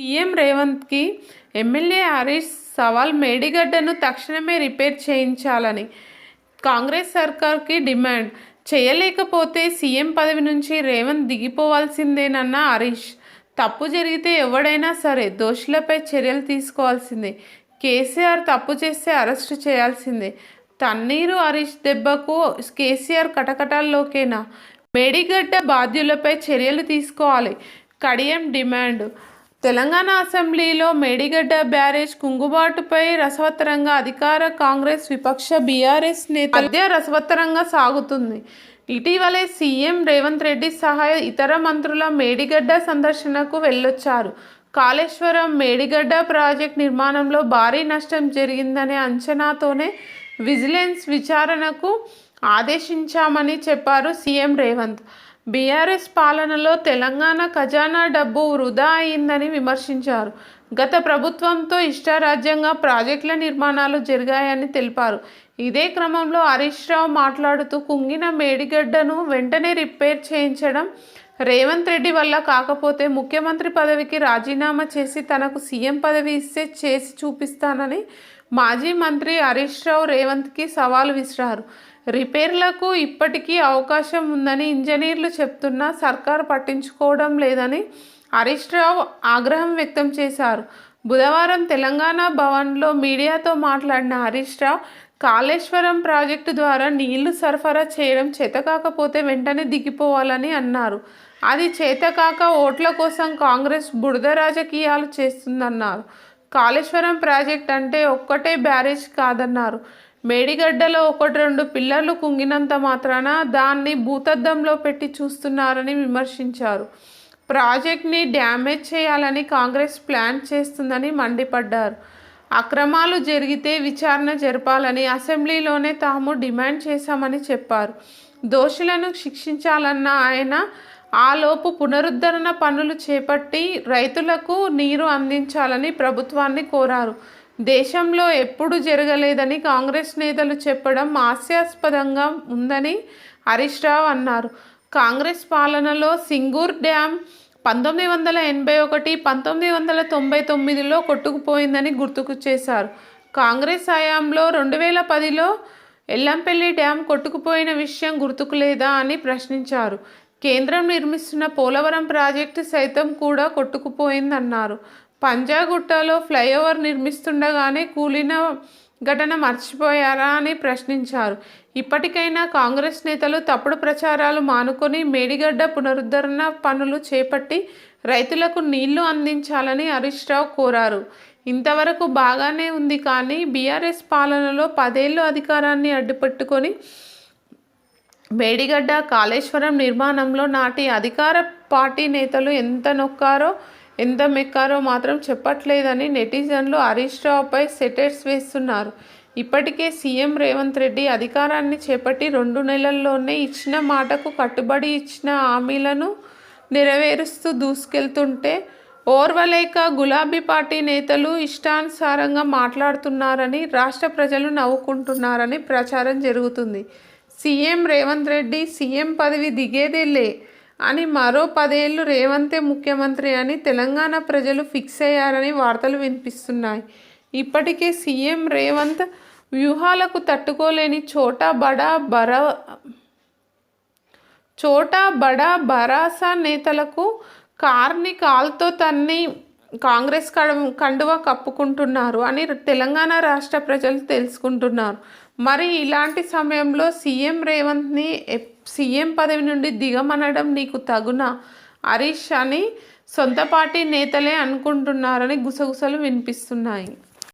CM రేవంత్కి MLA Harish సవాల్ మేడిగడ్డను తక్షణమే repair చేయించాలని కాంగ్రెస్ సర్కార్కి డిమాండ్. చేయలేకపోతే సీఎం పదవి నుంచి రేవంత్ దిగిపోవాల్సిందేనన్న హరీష్. తప్పు జరిగితే ఎవడైనా సరే దోషులపై చర్యలు తీసుకోవాల్సిందే. కేసీఆర్ తప్పు చేస్తే అరెస్టు చేయాల్సిందే. తన్నీరు హరీష్ దెబ్బకు కేసీఆర్ కటకటాల్లోకేనా? మేడిగడ్డ బాధ్యులపై చర్యలు తీసుకోవాలి. కడియం డిమాండ్. తెలంగాణ అసెంబ్లీలో మేడిగడ్డ బ్యారేజ్ కుంగుబాటుపై రసవత్తరంగా అధికార కాంగ్రెస్ విపక్ష బీఆర్ఎస్ నేత మధ్య రసవత్తరంగా సాగుతుంది. ఇటీవలే సీఎం రేవంత్ రెడ్డి సహా ఇతర మంత్రుల మేడిగడ్డ సందర్శనకు వెళ్ళొచ్చారు. కాళేశ్వరం మేడిగడ్డ ప్రాజెక్ట్ నిర్మాణంలో భారీ నష్టం జరిగిందనే అంచనాతోనే విజిలెన్స్ విచారణకు ఆదేశించామని చెప్పారు సీఎం రేవంత్. బీఆర్ఎస్ పాలనలో తెలంగాణ ఖజానా డబ్బు వృధా అయిందని విమర్శించారు. గత ప్రభుత్వంతో ఇష్టారాజ్యంగా ప్రాజెక్టుల నిర్మాణాలు జరిగాయని తెలిపారు. ఇదే క్రమంలో హరీష్ రావు మాట్లాడుతూ కుంగిన మేడిగడ్డను వెంటనే రిపేర్ చేయించడం రేవంత్ రెడ్డి వల్ల కాకపోతే ముఖ్యమంత్రి పదవికి రాజీనామా చేసి తనకు సీఎం పదవి ఇస్తే చేసి చూపిస్తానని మాజీ మంత్రి హరీష్ రావు రేవంత్కి సవాల్ విసిరారు. రిపేర్లకు ఇప్పటికీ అవకాశం ఉందని ఇంజనీర్లు చెప్తున్నా సర్కార్ పట్టించుకోవడం లేదని హరీష్ రావు ఆగ్రహం వ్యక్తం చేశారు. బుధవారం తెలంగాణ భవన్లో మీడియాతో మాట్లాడిన హరీష్ రావు కాళేశ్వరం ప్రాజెక్టు ద్వారా నీళ్ళు సరఫరా చేయడం చేతకాకపోతే వెంటనే దిగిపోవాలని అన్నారు. అది చేతకాక ఓట్ల కోసం కాంగ్రెస్ బురద రాజకీయాలు చేస్తుందన్నారు. కాళేశ్వరం ప్రాజెక్ట్ అంటే ఒక్కటే బ్యారేజ్ కాదన్నారు. మేడిగడ్డలో ఒకటి రెండు పిల్లర్లు కుంగినంత మాత్రాన దాన్ని భూతద్దంలో పెట్టి చూస్తున్నారని విమర్శించారు. ప్రాజెక్ట్ని డ్యామేజ్ చేయాలని కాంగ్రెస్ ప్లాన్ చేస్తుందని మండిపడ్డారు. అక్రమాలు జరిగితే విచారణ జరపాలని అసెంబ్లీలోనే తాము డిమాండ్ చేశామని చెప్పారు. దోషులను శిక్షించాలన్న ఆయన ఆలోపు పునరుద్ధరణ పనులు చేపట్టి రైతులకు నీరు అందించాలని ప్రభుత్వాన్ని కోరారు. దేశంలో ఎప్పుడు జరగలేదని కాంగ్రెస్ నేతలు చెప్పడం హాస్యాస్పదంగా ఉందని హరీష్ రావు అన్నారు. కాంగ్రెస్ పాలనలో సింగూర్ డ్యామ్ పంతొమ్మిది వందల ఎనభై ఒకటి పంతొమ్మిది వందల తొంభై తొమ్మిదిలో కొట్టుకుపోయిందని గుర్తుకు చేశారు. కాంగ్రెస్ హయాంలో రెండు వేల పదిలో ఎల్లంపల్లి డ్యామ్ కొట్టుకుపోయిన విషయం గుర్తుకు లేదా అని ప్రశ్నించారు. కేంద్రం నిర్మిస్తున్న పోలవరం ప్రాజెక్టు సైతం కూడా కొట్టుకుపోయిందన్నారు. పంజాగుట్టలో ఫ్లైఓవర్ నిర్మిస్తుండగానే కూలిన ఘటన మర్చిపోయారా అని ప్రశ్నించారు. ఇప్పటికైనా కాంగ్రెస్ నేతలు తప్పుడు ప్రచారాలు మానుకొని మేడిగడ్డ పునరుద్ధరణ పనులు చేపట్టి రైతులకు నీళ్ళు అందించాలని హరీష్ రావు కోరారు. ఇంతవరకు బాగానే ఉంది కానీ బీఆర్ఎస్ పాలనలో పదేళ్ళు అధికారాన్ని అడ్డుపెట్టుకొని మేడిగడ్డ కాళేశ్వరం నిర్మాణంలో నాటి అధికార పార్టీ నేతలు ఎంత నొక్కారో ఎంత మెక్కారో మాత్రం చెప్పట్లేదని నెటిజన్లు హరీష్ రావుపై సెటర్స్ వేస్తున్నారు. ఇప్పటికే సీఎం రేవంత్ రెడ్డి అధికారాన్ని చేపట్టి రెండు నెలల్లోనే ఇచ్చిన మాటకు కట్టుబడి ఇచ్చిన హామీలను నెరవేరుస్తూ దూసుకెళ్తుంటే ఓర్వలేక గులాబీ పార్టీ నేతలు ఇష్టానుసారంగా మాట్లాడుతున్నారని రాష్ట్ర ప్రజలు నవ్వుకుంటున్నారని ప్రచారం జరుగుతుంది. సీఎం రేవంత్ రెడ్డి సీఎం పదవి దిగేదే లే. అని మరో పదేళ్ళు రేవంతే ముఖ్యమంత్రి అని తెలంగాణ ప్రజలు ఫిక్స్ అయ్యారని వార్తలు వినిపిస్తున్నాయి. ఇప్పటికే సీఎం రేవంత్ వ్యూహాలకు తట్టుకోలేని చోటా బడా బర చోటా బడా బరాసా నేతలకు కార్ని కాల్తో తన్ని కాంగ్రెస్ కండువ కప్పుకుంటున్నారు అని తెలంగాణ రాష్ట్ర ప్రజలు తెలుసుకుంటున్నారు. మరి ఇలాంటి సమయంలో సీఎం రేవంత్ని సీఎం పదవి నుండి దిగమనడం నీకు తగున? హరీష్ అని సొంత పార్టీ నేతలే అనుకుంటున్నారని గుసగుసలు వినిపిస్తున్నాయి.